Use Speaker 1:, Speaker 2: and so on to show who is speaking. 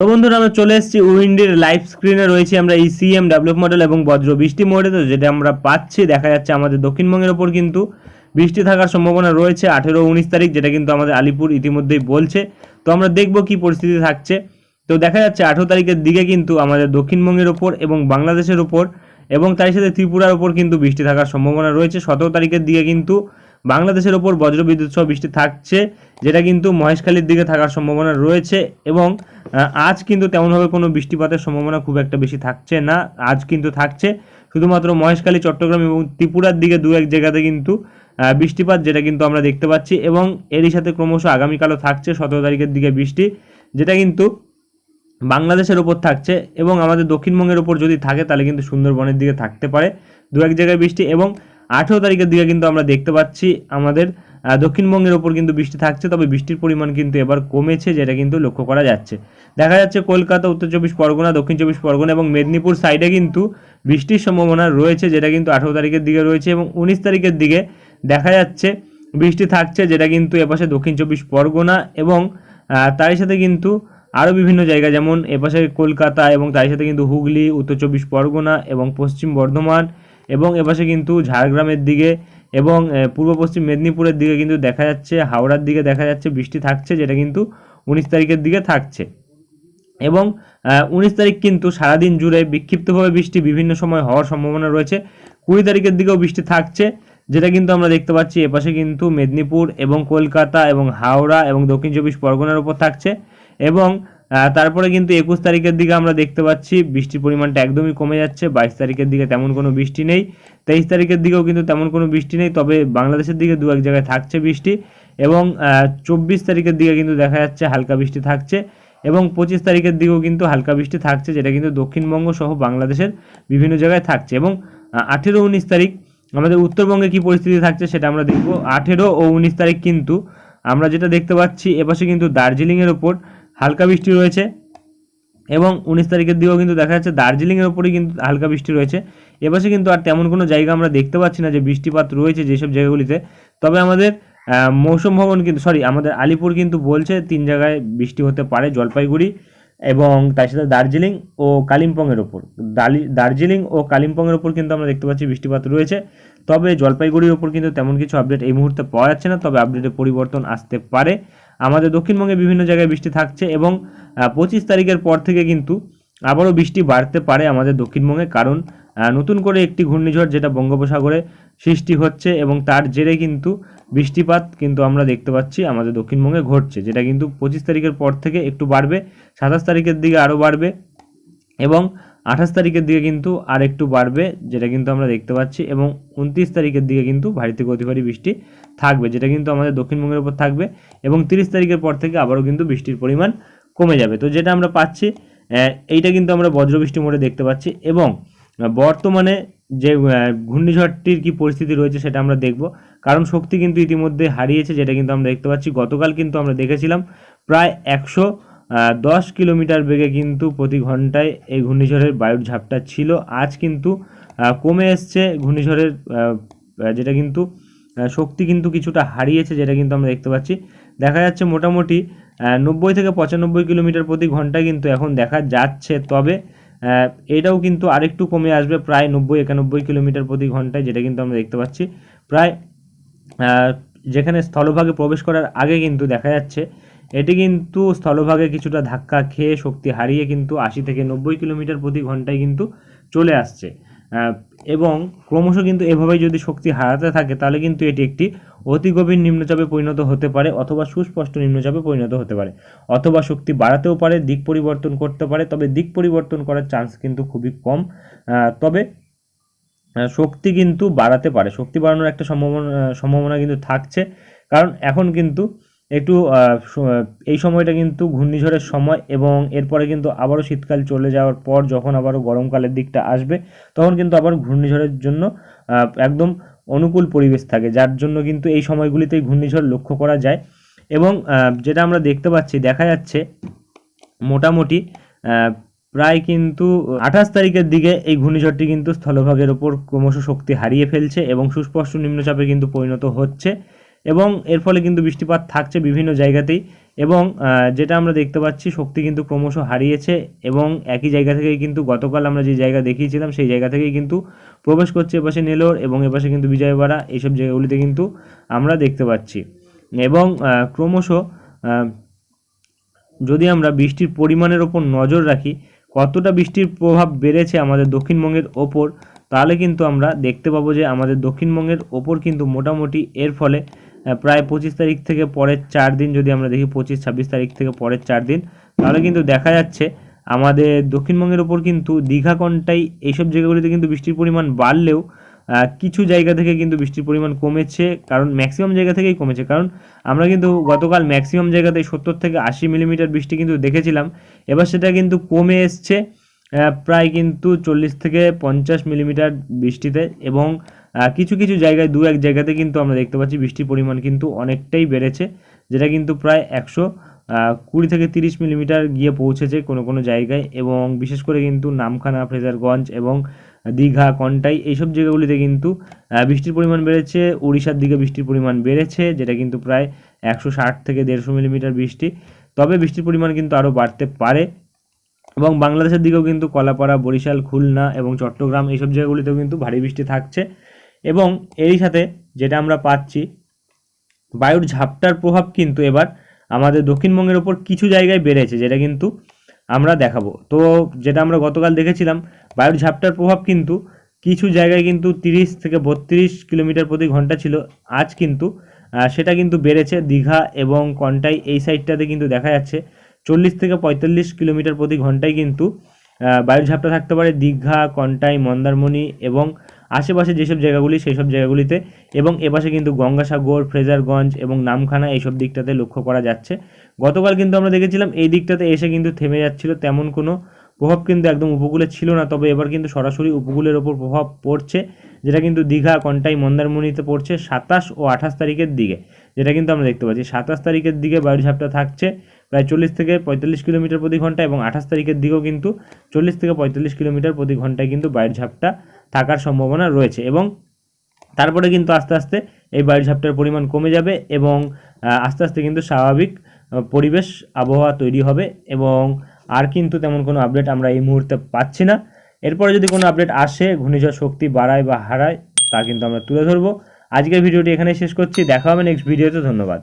Speaker 1: তো বন্ধুরা, আমরা চলে এসেছি উইন্ডির লাইভ স্ক্রিনে রয়েছে আমরা E ইসিএম ডেভেলপ মডেল এবং বজ্র বৃষ্টি মোডে তো যেটা আমরা পাচ্ছি, দেখা যাচ্ছে আমাদের দক্ষিণবঙ্গের ওপর কিন্তু বৃষ্টি থাকার সম্ভাবনা রয়েছে। আঠেরো উনিশ তারিখ, যেটা কিন্তু আমাদের আলিপুর ইতিমধ্যেই বলছে। তো আমরা দেখব কি পরিস্থিতি থাকছে। তো দেখা যাচ্ছে আঠেরো তারিখের দিকে কিন্তু আমাদের দক্ষিণবঙ্গের ওপর এবং বাংলাদেশের ওপর এবং তার সাথে ত্রিপুরার ওপর কিন্তু বৃষ্টি থাকার সম্ভাবনা রয়েছে। সতেরো তারিখের দিকে কিন্তু বাংলাদেশের ওপর বজ্রবিদ্যুৎ সহ বৃষ্টি থাকছে, যেটা কিন্তু মহেশখালীর দিকে থাকার সম্ভাবনা রয়েছে এবং আজ কিন্তু তেমনভাবে কোনো বৃষ্টিপাতের সম্ভাবনা খুব একটা বেশি থাকছে না। আজ কিন্তু থাকছে। শুধুমাত্র মহেশখালী, চট্টগ্রাম এবং ত্রিপুরার দিকে দু এক জায়গাতে কিন্তু বৃষ্টিপাত যেটা কিন্তু আমরা দেখতে পাচ্ছি এবং এরই সাথে ক্রমশ আগামীকালও থাকছে সতেরো তারিখের দিকে বৃষ্টি, যেটা কিন্তু বাংলাদেশের ওপর থাকছে এবং আমাদের দক্ষিণবঙ্গের ওপর যদি থাকে তাহলে কিন্তু সুন্দরবনের দিকে থাকতে পারে। দু এক জায়গায় বৃষ্টি এবং আঠেরো তারিখের দিকে কিন্তু আমরা দেখতে পাচ্ছি আমাদের দক্ষিণবঙ্গের ওপর কিন্তু বৃষ্টি থাকছে, তবে বৃষ্টির পরিমাণ কিন্তু এবার কমেছে, যেটা কিন্তু লক্ষ্য করা যাচ্ছে। দেখা যাচ্ছে কলকাতা, উত্তর চব্বিশ পরগনা, দক্ষিণ চব্বিশ পরগনা এবং মেদিনীপুর সাইডে কিন্তু বৃষ্টির সম্ভাবনা রয়েছে, যেটা কিন্তু আঠেরো তারিখের দিকে রয়েছে এবং উনিশ তারিখের দিকে দেখা যাচ্ছে বৃষ্টি থাকছে, যেটা কিন্তু এপাশে দক্ষিণ চব্বিশ পরগনা এবং তারই সাথে কিন্তু আরও বিভিন্ন জায়গা যেমন এপাশে কলকাতা এবং তার সাথে কিন্তু হুগলি, উত্তর চব্বিশ পরগনা এবং পশ্চিম বর্ধমান এবং এপাশে কিন্তু ঝাড়গ্রামের দিকে এবং পূর্ব পশ্চিম মেদিনীপুরের দিকে কিন্তু দেখা যাচ্ছে, হাওড়ার দিকে দেখা যাচ্ছে বৃষ্টি থাকছে, যেটা কিন্তু উনিশ তারিখের দিকে থাকছে। এবং উনিশ তারিখ কিন্তু সারাদিন জুড়ে বিক্ষিপ্তভাবে বৃষ্টি বিভিন্ন সময় হওয়ার সম্ভাবনা রয়েছে। কুড়ি তারিখের দিকেও বৃষ্টি থাকছে, যেটা কিন্তু আমরা দেখতে পাচ্ছি এপাশে কিন্তু মেদিনীপুর এবং কলকাতা এবং হাওড়া এবং দক্ষিণ চব্বিশ পরগনার উপর থাকছে। এবং তারপরে কিন্তু একুশ তারিখের দিকে আমরা দেখতে পাচ্ছি, বৃষ্টির পরিমাণটা একদমই কমে যাচ্ছে। বাইশ তারিখের দিকে তেমন কোনো বৃষ্টি নেই। তেইশ তারিখের দিকেও কিন্তু তেমন কোনো বৃষ্টি নেই, তবে বাংলাদেশের দিকে দু এক জায়গায় থাকছে বৃষ্টি এবং চব্বিশ তারিখের দিকে কিন্তু দেখা যাচ্ছে হালকা বৃষ্টি থাকছে এবং পঁচিশ তারিখের দিকেও কিন্তু হালকা বৃষ্টি থাকছে, যেটা কিন্তু দক্ষিণবঙ্গ সহ বাংলাদেশের বিভিন্ন জায়গায় থাকছে এবং আঠেরো উনিশ তারিখ আমাদের উত্তরবঙ্গে কি পরিস্থিতি থাকছে সেটা আমরা দেখব। আঠেরো ও উনিশ তারিখ কিন্তু আমরা যেটা দেখতে পাচ্ছি, এপাশে কিন্তু দার্জিলিংয়ের ওপর হালকা বৃষ্টি রয়েছে এবং উনিশ তারিখের দিকেও কিন্তু দেখা যাচ্ছে দার্জিলিংয়ের ওপরেই কিন্তু হালকা বৃষ্টি রয়েছে। এপাশে কিন্তু আর তেমন কোনো জায়গা আমরা দেখতে পাচ্ছি না যে বৃষ্টিপাত রয়েছে যেসব জায়গাগুলিতে। তবে আমাদের মৌসুম ভবন কিন্তু সরি আমাদের আলিপুর কিন্তু বলছে তিন জায়গায় বৃষ্টি হতে পারে জলপাইগুড়ি এবং তার সাথে দার্জিলিং ও কালিম্পংয়ের ওপর দালি, দার্জিলিং ও কালিম্পংয়ের ওপর কিন্তু আমরা দেখতে পাচ্ছি বৃষ্টিপাত রয়েছে। তবে জলপাইগুড়ির ওপর কিন্তু তেমন কিছু আপডেট এই মুহূর্তে পাওয়া যাচ্ছে না, তবে আপডেটে পরিবর্তন আসতে পারে। আমাদের দক্ষিণবঙ্গে বিভিন্ন জায়গায় বৃষ্টি থাকছে এবং পঁচিশ তারিখের পর থেকে কিন্তু আবারও বৃষ্টি বাড়তে পারে আমাদের দক্ষিণবঙ্গে কারণ নতুন করে একটি ঘূর্ণিঝড় যেটা বঙ্গোপসাগরে সৃষ্টি হচ্ছে এবং তার জেরে কিন্তু বৃষ্টিপাত কিন্তু আমরা দেখতে পাচ্ছি আমাদের দক্ষিণবঙ্গে ঘটছে, যেটা কিন্তু পঁচিশ তারিখের পর থেকে একটু বাড়বে, সাতাশ তারিখের দিকে আরও বাড়বে এবং আঠাশ তারিখের দিকে কিন্তু আর একটু বাড়বে, যেটা কিন্তু আমরা দেখতে পাচ্ছি, এবং উনত্রিশ তারিখের দিকে কিন্তু ভারী থেকে অতি ভারী বৃষ্টি থাকবে, যেটা কিন্তু আমাদের দক্ষিণবঙ্গের উপর থাকবে, এবং তিরিশ তারিখের পর থেকে আবারও কিন্তু বৃষ্টির পরিমাণ কমে যাবে। তো যেটা আমরা পাচ্ছি এইটা কিন্তু আমরা বজ্রবৃষ্টি মোডে দেখতে পাচ্ছি, এবং বর্তমানে যে ঘূর্ণিঝড়টির কি পরিস্থিতি রয়েছে সেটা আমরা দেখব। কারণ শক্তি কিন্তু ইতিমধ্যে হারিয়েছে, যেটা কিন্তু আমরা দেখতে পাচ্ছি। গতকাল কিন্তু আমরা দেখেছিলাম প্রায় একশো দশ কিলোমিটার বেগে কিন্তু প্রতি ঘন্টায় এই ঘূর্ণিঝড়ের বায়ুর ঝাপটা ছিল। আজ কিন্তু কমে এসছে ঘূর্ণিঝড়ের যেটা কিন্তু শক্তি কিন্তু কিছুটা হারিয়েছে, যেটা কিন্তু আমরা দেখতে পাচ্ছি। দেখা যাচ্ছে মোটামুটি নব্বই থেকে পঁচানব্বই কিলোমিটার প্রতি ঘণ্টা কিন্তু এখন দেখা যাচ্ছে। তবে এটাও কিন্তু আরেকটু কমে আসবে, প্রায় নব্বই, একানব্বই কিলোমিটার প্রতি ঘন্টায়, যেটা কিন্তু আমরা দেখতে পাচ্ছি। প্রায় যেখানে স্থলভাগে প্রবেশ করার আগে কিন্তু দেখা যাচ্ছে এটি কিন্তু স্থলভাগে কিছুটা ধাক্কা খেয়ে শক্তি হারিয়ে কিন্তু আশি থেকে নব্বই কিলোমিটার প্রতি ঘন্টায় কিন্তু চলে আসছে। এবং ক্রমশ কিন্তু এভাবেই যদি শক্তি হারাতে থাকে, তাহলে কিন্তু এটি একটি অতি গভীর নিম্নচাপে পরিণত হতে পারে অথবা সুস্পষ্ট নিম্নচাপে পরিণত হতে পারে। অথবা শক্তি বাড়াতেও পারে, দিক পরিবর্তন করতে পারে, তবে দিক পরিবর্তন করার চান্স কিন্তু খুবই কম। তবে শক্তি কিন্তু বাড়াতে পারে। শক্তি বাড়ানোর একটা সম্ভাবনা সম্ভাবনা কিন্তু থাকছে। কারণ এখন কিন্তু একটু এই সময়টা কিন্তু ঘূর্ণিঝড়ের সময় এবং এরপরে কিন্তু আবারও শীতকাল চলে যাওয়ার পর যখন আবারও গরমকালের দিকটা আসবে, তখন কিন্তু আবার ঘূর্ণিঝড়ের জন্য একদম অনুকূল পরিবেশ থাকে, যার জন্য কিন্তু এই সময়গুলিতেই ঘূর্ণিঝড় লক্ষ্য করা যায় এবং যেটা আমরা দেখতে পাচ্ছি, দেখা যাচ্ছে মোটামুটি প্রায় কিন্তু আঠাশ তারিখের দিকে এই ঘূর্ণিঝড়টি কিন্তু স্থলভাগের ওপর ক্রমশ শক্তি হারিয়ে ফেলছে এবং সুস্পষ্ট নিম্নচাপে কিন্তু পরিণত হচ্ছে। এবং এর ফলে কিন্তু বৃষ্টিপাত থাকছে বিভিন্ন জায়গাতেই এবং যেটা আমরা দেখতে পাচ্ছি শক্তি কিন্তু ক্রমশ হারিয়েছে এবং একই জায়গা থেকেই কিন্তু গতকাল আমরা যে জায়গা দেখিয়েছিলাম সেই জায়গা থেকেই কিন্তু প্রবেশ করছে এপাশে নেলোর এবং এপাশে কিন্তু বিজয়বাড়া, এইসব জায়গাগুলিতে কিন্তু আমরা দেখতে পাচ্ছি। এবং ক্রমশ যদি আমরা বৃষ্টির পরিমাণের ওপর নজর রাখি, কতটা বৃষ্টির প্রভাব বেড়েছে আমাদের দক্ষিণবঙ্গের ওপর, তাহলে কিন্তু আমরা দেখতে পাবো যে আমাদের দক্ষিণবঙ্গের ওপর কিন্তু মোটামুটি এর ফলে প্রায় পঁচিশ তারিখ থেকে পরের চার দিন যদি আমরা দেখি পঁচিশ, ছাব্বিশ তারিখ থেকে পরের চার দিন, তাহলে কিন্তু দেখা যাচ্ছে আমাদের দক্ষিণবঙ্গের ওপর কিন্তু দীঘা কন্টাই এইসব জায়গাগুলিতে কিন্তু বৃষ্টির পরিমাণ বাড়লেও কিছু জায়গা থেকে কিন্তু বৃষ্টির পরিমাণ কমেছে, কারণ ম্যাক্সিমাম জায়গা থেকেই কমেছে। কারণ আমরা কিন্তু গতকাল ম্যাক্সিমাম জায়গাতে সত্তর থেকে আশি মিলিমিটার বৃষ্টি কিন্তু দেখেছিলাম। এবার সেটা কিন্তু কমে এসছে প্রায় কিন্তু চল্লিশ থেকে পঞ্চাশ মিলিমিটার বৃষ্টিতে এবং কিছু কিছু জায়গায়, দু এক জায়গাতে কিন্তু আমরা দেখতে পাচ্ছি বৃষ্টির পরিমাণ কিন্তু অনেকটাই বেড়েছে, যেটা কিন্তু প্রায় একশো কুড়ি থেকে তিরিশ মিলিমিটার গিয়ে পৌঁছেছে কোনো কোনো জায়গায় এবং বিশেষ করে কিন্তু নামখানা, ফ্রেজারগঞ্জ এবং দীঘা, কন্টাই এইসব জায়গাগুলিতে কিন্তু বৃষ্টির পরিমাণ বেড়েছে, উড়িষ্যার দিকে বৃষ্টির পরিমাণ বেড়েছে, যেটা কিন্তু প্রায় একশো ষাট থেকে দেড়শো মিলিমিটার বৃষ্টি, তবে বৃষ্টির পরিমাণ কিন্তু আরও বাড়তে পারে এবং বাংলাদেশের দিকেও কিন্তু কলাপাড়া, বরিশাল, খুলনা এবং চট্টগ্রাম এইসব জায়গাগুলিতেও কিন্তু ভারী বৃষ্টি থাকছে। এবং এরই সাথে যেটা আমরা পাচ্ছি, বায়ুর ঝাপটার প্রভাব কিন্তু এবার আমাদের দক্ষিণবঙ্গের ওপর কিছু জায়গায় বেড়েছে, যেটা কিন্তু আমরা দেখাবো। তো যেটা আমরা গতকাল দেখেছিলাম, বায়ুর ঝাপটার প্রভাব কিন্তু কিছু জায়গায় কিন্তু তিরিশ থেকে বত্রিশ কিলোমিটার প্রতি ঘণ্টা ছিল। আজ কিন্তু সেটা কিন্তু বেড়েছে। দীঘা এবং কন্টাই এই সাইডটাতে কিন্তু দেখা যাচ্ছে, চল্লিশ থেকে পঁয়তাল্লিশ কিলোমিটার প্রতি ঘন্টায় কিন্তু বায়ুর ঝাপটা থাকতে পারে দীঘা, কন্টাই, মন্দারমণি এবং আশেপাশে যেসব জায়গাগুলি সেই সব জায়গাগুলিতে। এবং এপাশে কিন্তু গঙ্গাসাগর, ফ্রেজারগঞ্জ এবং নামখানা এইসব দিকটাতে লক্ষ্য করা যাচ্ছে। গতকাল কিন্তু আমরা দেখেছিলাম এই দিকটাতে এসে কিন্তু থেমে যাচ্ছিল। তেমন কোনো প্রভাব কিন্তু একদম উপকূলে ছিল না। তবে এবার কিন্তু সরাসরি উপকূলের ওপর প্রভাব পড়ছে, যেটা কিন্তু দীঘা, কন্টাই, মন্দারমণিতে পড়ছে সাতাশ ও আঠাশ তারিখের দিকে, যেটা কিন্তু আমরা দেখতে পাচ্ছি। সাতাশ তারিখের দিকে বায়ুর ঝাপটা থাকছে প্রায় চল্লিশ থেকে পঁয়তাল্লিশ কিলোমিটার প্রতি ঘণ্টা এবং আঠাশ তারিখের দিকেও কিন্তু চল্লিশ থেকে পঁয়তাল্লিশ কিলোমিটার প্রতি ঘন্টায় কিন্তু বায়ুর ঝাপটা থাকার সম্ভাবনা রয়েছে এবং তারপরে কিন্তু আস্তে আস্তে এই বায়ুর ঝাপটার পরিমাণ কমে যাবে এবং আস্তে আস্তে কিন্তু স্বাভাবিক পরিবেশ আবহাওয়া তৈরি হবে এবং আর কিন্তু তেমন কোনো আপডেট আমরা এই মুহূর্তে পাচ্ছি না। এরপরে যদি কোনো আপডেট আসে, ঘূর্ণিঝড় শক্তি বাড়ায় বা হারায়, তা কিন্তু আমরা তুলে ধরবো। আজকের ভিডিওটি এখানে শেষ করছি। দেখা হবে নেক্সট ভিডিওতে ধন্যবাদ।